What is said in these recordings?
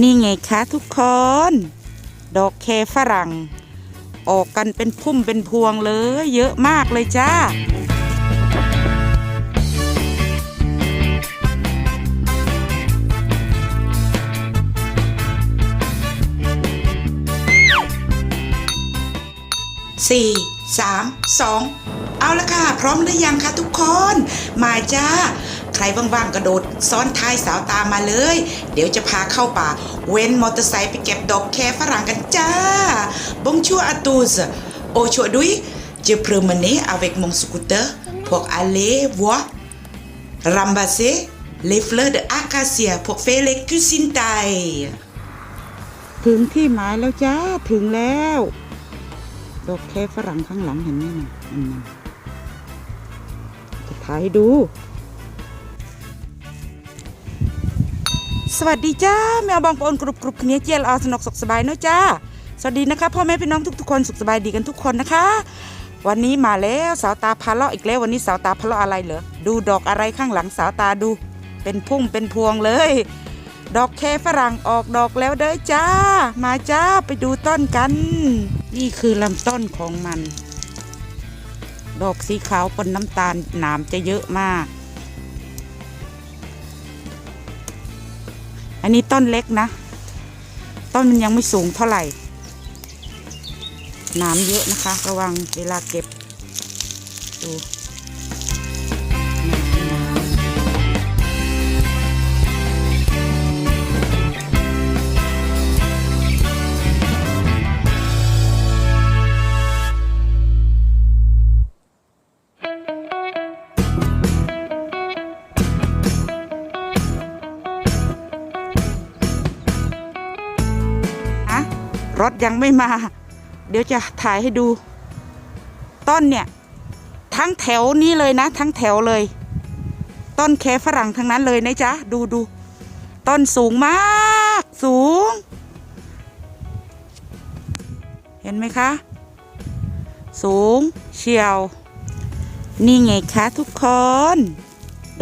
นี่ไงคะทุกคน ดอกแคฝรั่ง ออกกันเป็นพุ่มเป็นพวงเลย เยอะมากเลยจ้าสี่สามสองเอาละค่ะ พร้อมหรือยังคะทุกคน มาจ้า ใครว่างๆกระโดด ซ้อนท้ายสาวตามมาเลย เดี๋ยวจะพาเข้าป่า เว้นมอเตอร์ไซค์ไปเก็บดอกแคฝรั่งกันจ้า Bonjour à tous Aujourd'hui je promenais avec mon scooter pour aller voir ramasser les fleurs de acacia pour faire les cuisines Thai ถึงที่หมายแล้วจ้าถึงแล้วดอกแคฝรั่งข้างหลังเห็นไหมนะอืมจะถ่ายดู สวัสดีจ้าแมวบองปอนกรุบกรุบเนี้ยเจียลอสนุกสุขสบายเนอะจ้าสวัสดีนะคะพ่อแม่พี่น้องทุกๆคนสุขสบายดีกันทุกคนนะคะ วันนี้มาแล้วสาวตาพาเลาะอีกแล้ววันนี้สาวตาพาเลาะอะไรเหรอดูดอกอะไรข้างหลังสาวตาดู เป็นพุ่งเป็นพวงเลย ดอกแคฝรั่งออกดอกแล้วเด้อจ้า มาจ้าไปดูต้นกัน นี่คือลำต้นของมัน ดอกสีขาวปนน้ำตาลหนามจะเยอะมาก อันนี้ต้นเล็กนะ ต้นมันยังไม่สูงเท่าไหร่น้ำเยอะนะคะ ระวังเวลาเก็บดู ถยังไม่มา เดี๋ยวจะถ่ายให้ดู ต้นเนี่ย ทั้งแถวนี้เลยนะ ทั้งแถวเลย ต้นแคฝรั่งทั้งนั้นเลยนะจ๊ะ ดูดู ต้นสูงมาก สูง เห็นไหมคะ สูงเชียว นี่ไงคะทุกคน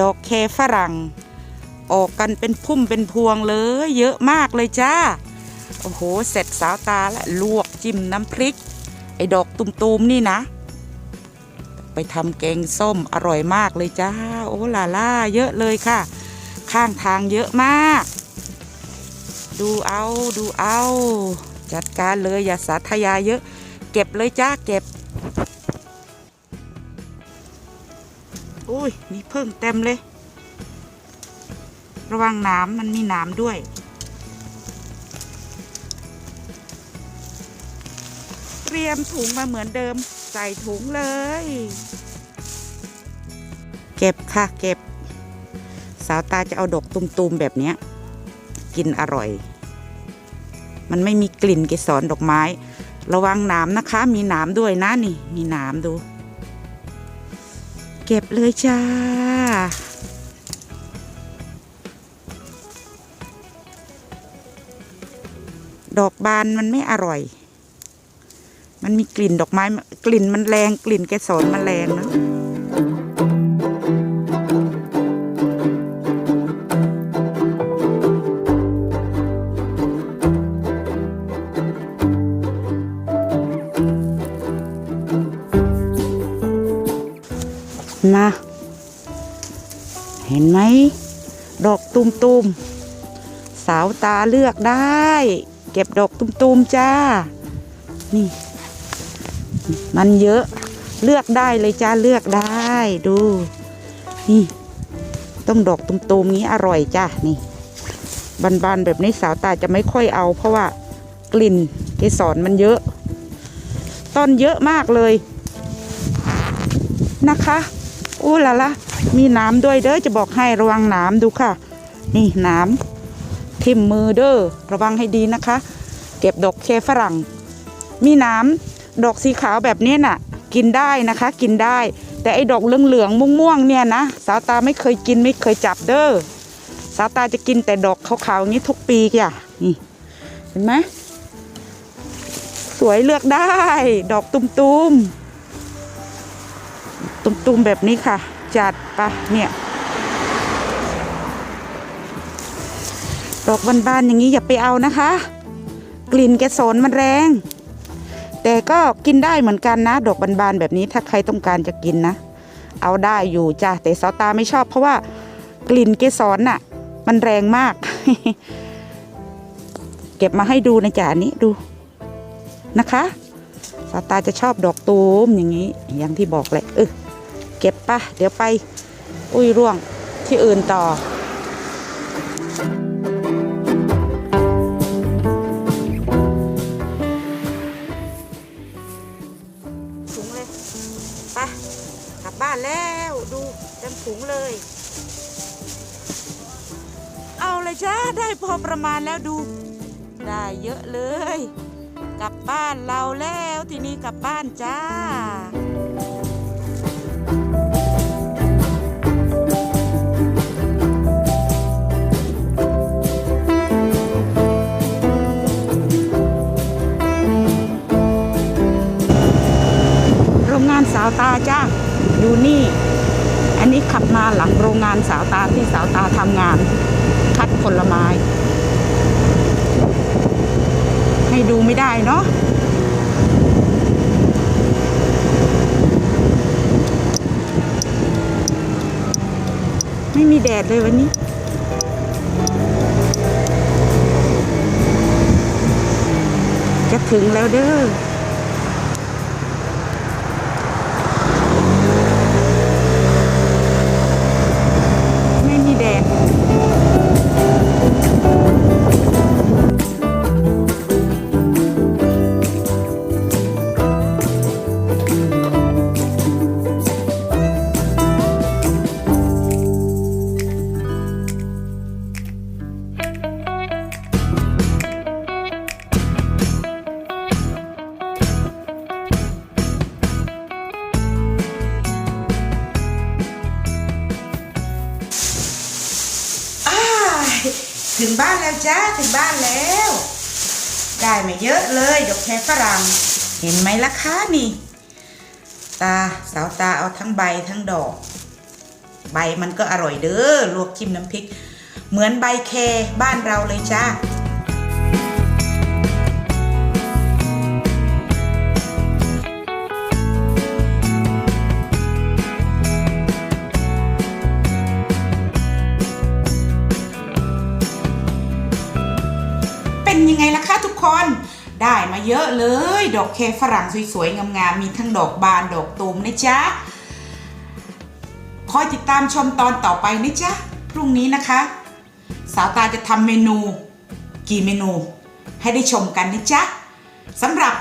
ดอกแคฝรั่ง ออกกันเป็นพุ่มเป็นพวงเลย เยอะมากเลยจ้า โอ้โห เสร็จสาวตาและลวกจิ้มน้ำพริก ไอ้ดอกตุมๆนี่นะ ไปทำแกงส้มอร่อยมากเลยจ้า โอ้ลาล่าเยอะเลยค่ะ ข้างทางเยอะมาก ดูเอาดูเอา จัดการเลยอย่าสาธยายเยอะ เก็บเลยจ้าเก็บอุ้ยมีเพิ่งเต็มเลย ระวังน้ำมันมีน้ำด้วย เตรียมถุงมาเหมือนเดิม ใส่ถุงเลย เก็บค่ะเก็บ สาวตาจะเอาดอกตุมๆแบบนี้ กินอร่อย มันไม่มีกลิ่นเกสรดอกไม้ ระวังหนามนะคะ มีหนามด้วยนะนี่ มีหนามดู เก็บเลยจ้าดอกบานมันไม่อร่อย มันมีกลิ่นดอกไม้ กลิ่นมันแรง กลิ่นเกสรมันแรงนะมาเห็นไหม ดอกตุมตุมๆ สาวตาเลือกได้ เก็บดอกตุมตุมๆจ้า นี่ มันเยอะเลือกได้เลยจ้าเลือกได้ดูนี่ต้องดอกตุมๆนี้อร่อยจ้านี่บานๆแบบนี้สาวตาจะไม่ค่อยเอา เพราะว่ากลิ่นเกสรมันเยอะต้นเยอะมากเลยนะคะอู้ละละมีน้ำด้วยเด้อจะบอกให้ระวังน้ำดูค่ะ นี่น้ำทิ่มมือเด้อระวังให้ดีนะคะ เก็บดอกเคฝรั่ง มีน้ำ ดอกสีขาวแบบนี้น่ะ กินได้นะคะ กินได้ แต่ไอ้ดอกเหลืองๆม่วงๆเนี่ยนะสาวตาไม่เคยกินไม่เคยจับเด้อสาวตาจะกินแต่ดอกขาวๆอย่างนี้ทุกปีจ้ะนี่เห็นไหมสวยเลือกได้ ดอกตุ้มๆตุ่มๆแบบนี้ค่ะ จัดปะเนี่ยดอกบานๆอย่างนี้อย่าไปเอานะคะ กลิ่นแกสนมันแรง แต่ก็กินได้เหมือนกันนะ ดอกบานๆแบบนี้ถ้าใครต้องการจะกินนะ เอาได้อยู่จ้ะแต่สาวตาไม่ชอบ เพราะว่ากลิ่นเกสรน่ะ มันแรงมาก เก็บมาให้ดูนะจ๊ะอันนี้ดูนะคะสาวตาจะชอบดอกตูมอย่างนี้ อย่างที่บอกเลยเออเก็บปะเดี๋ยวไป อุ้ยร่วงที่อื่นต่อ ถุงเลย เอาเลยจ้าได้พอประมาณแล้วดู ได้เยอะเลย กลับบ้านเราแล้วทีนี้กลับบ้านจ้าโรงงานสาวตาจ้าดูนี่ อันนี้ขับมาหลังโรงงานสาวตาที่สาวตาทำงาน คัดผลไม้ ให้ดูไม่ได้เนาะไม่มีแดดเลยวันนี้จะถึงแล้วเด้อ แล้วจ้าถึงบ้านแล้ว ได้มาเยอะเลยดอกแคฝรั่ง เห็นไหมล่ะคะนี่ ตาสาวตาเอาทั้งใบทั้งดอก ใบมันก็อร่อยเด้อลวกจิ้มน้ำพริก เหมือนใบแคบ้านเราเลยจ้า ได้มาเยอะเลย ดอกแคฝรั่งสวยๆ งามๆ มีทั้งดอกบานดอกตูมนะจ๊ะ คอยติดตามชมตอนต่อไปนะจ๊ะ พรุ่งนี้นะคะ สาวตาจะทำเมนู กี่เมนู ให้ได้ชมกันนะจ๊ะสำหรับ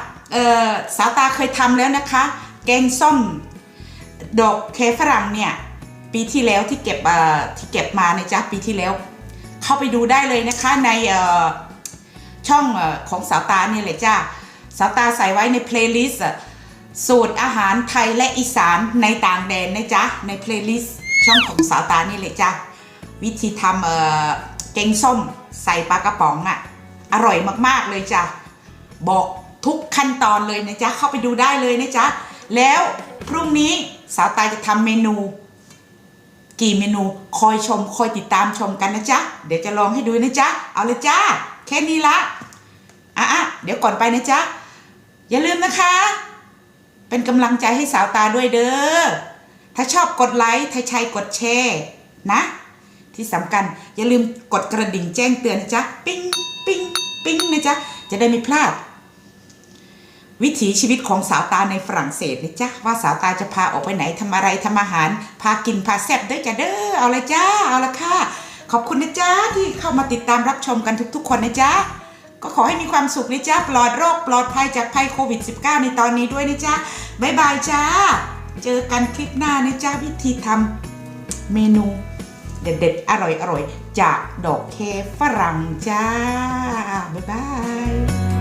สาวตาเคยทำแล้วนะคะ แกงส้ม ดอกเคฝรั่งเนี่ย ปีที่แล้วที่เก็บที่เก็บมานะจ๊ะปีที่แล้ว เข้าไปดูได้เลยนะคะในเช่องของสาวตาเนี่ยเลยจ้าสาวตาใส่ไว้ในเพลย์ลิสต์สูตรอาหารไทยและอีสานในต่างแดนนะจ๊ะ ในเพลย์ลิสต์ช่องของสาวตานี่เลยจ้าวิธีทำเอ่อแกงส้มใส่ปลากระป๋องอะ่ะ อร่อยมากๆเลยจ้ะ บอกทุกขั้นตอนเลยนะจ๊ะ เข้าไปดูได้เลยนะจ๊ะ แล้วพรุ่งนี้สาวตาจะทำเมนู กี่เมนูคอยชมคอยติดตามชมกันนะจ๊ะ เดี๋ยวจะลองให้ดูนะจ๊ะ เอาเลยจ้า แค่นี้ละอะอะเดี๋ยวก่อนไปนะจ๊ะ อย่าลืมนะคะ เป็นกำลังใจให้สาวตาด้วยเด้อ ถ้าชอบกดไลค์ ถ้าใช่กดแชร์นะ ที่สำคัญอย่าลืมกดกระดิ่งแจ้งเตือนนะจ๊ะ ปิ้งปิ้งปิ้งนะจ๊ะ จะได้ไม่พลาด วิถีชีวิตของสาวตาในฝรั่งเศสนะจ๊ะ ว่าสาวตาจะพาออกไปไหนทำอะไรทำอาหาร พากินพาแซ่บเด้อจ้ะเด้อ เอาละจ้า เอาละค่ะ ขอบคุณนะจ๊ะที่เข้ามาติดตามรับชมกันทุก ๆ คนนะจ๊ะก็ขอให้มีความสุขนะจ๊ะปลอดโรคปลอดภัยจากภัยโควิด -19 ในตอนนี้ด้วยนะจ๊ะบ๊ายบายจ้า เจอกันคลิปหน้านะจ๊ะวิธีทำเมนูเด็ดๆ อร่อยๆ จากดอกเคฝรั่งจ้า บ๊ายบาย